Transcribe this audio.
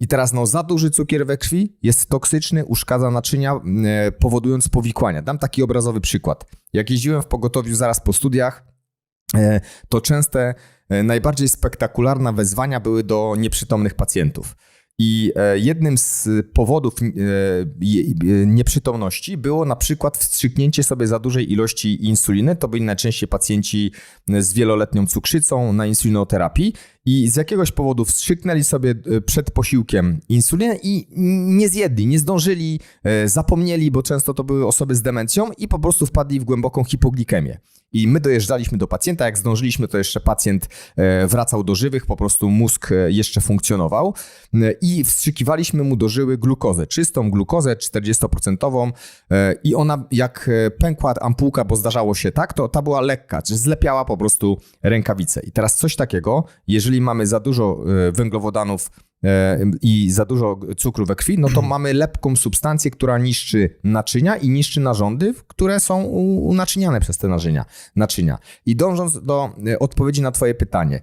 I teraz no, za duży cukier we krwi jest toksyczny, uszkadza naczynia, e, powodując powikłania. Dam taki obrazowy przykład. Jak jeździłem w pogotowiu zaraz po studiach, e, to częste, e, najbardziej spektakularne wezwania były do nieprzytomnych pacjentów. I e, jednym z powodów e, e, nieprzytomności było na przykład wstrzyknięcie sobie za dużej ilości insuliny. To byli najczęściej pacjenci z wieloletnią cukrzycą na insulinoterapii i z jakiegoś powodu wstrzyknęli sobie e, przed posiłkiem insulinę i nie zjedli, nie zdążyli, e, zapomnieli, bo często to były osoby z demencją i po prostu wpadli w głęboką hipoglikemię. I my dojeżdżaliśmy do pacjenta, jak zdążyliśmy, to jeszcze pacjent e, wracał do żywych, po prostu mózg jeszcze funkcjonował i wstrzykiwaliśmy mu do żyły glukozę, czystą glukozę 40% e, i ona jak pękła ampułka, bo zdarzało się tak, to ta była lekka, czy zlepiała po prostu rękawicę. I teraz coś takiego, jeżeli mamy za dużo e, węglowodanów e, i za dużo cukru we krwi, no to mamy lepką substancję, która niszczy naczynia i niszczy narządy, które są unaczyniane przez te naczynia. naczynia. I dążąc do e, odpowiedzi na twoje pytanie,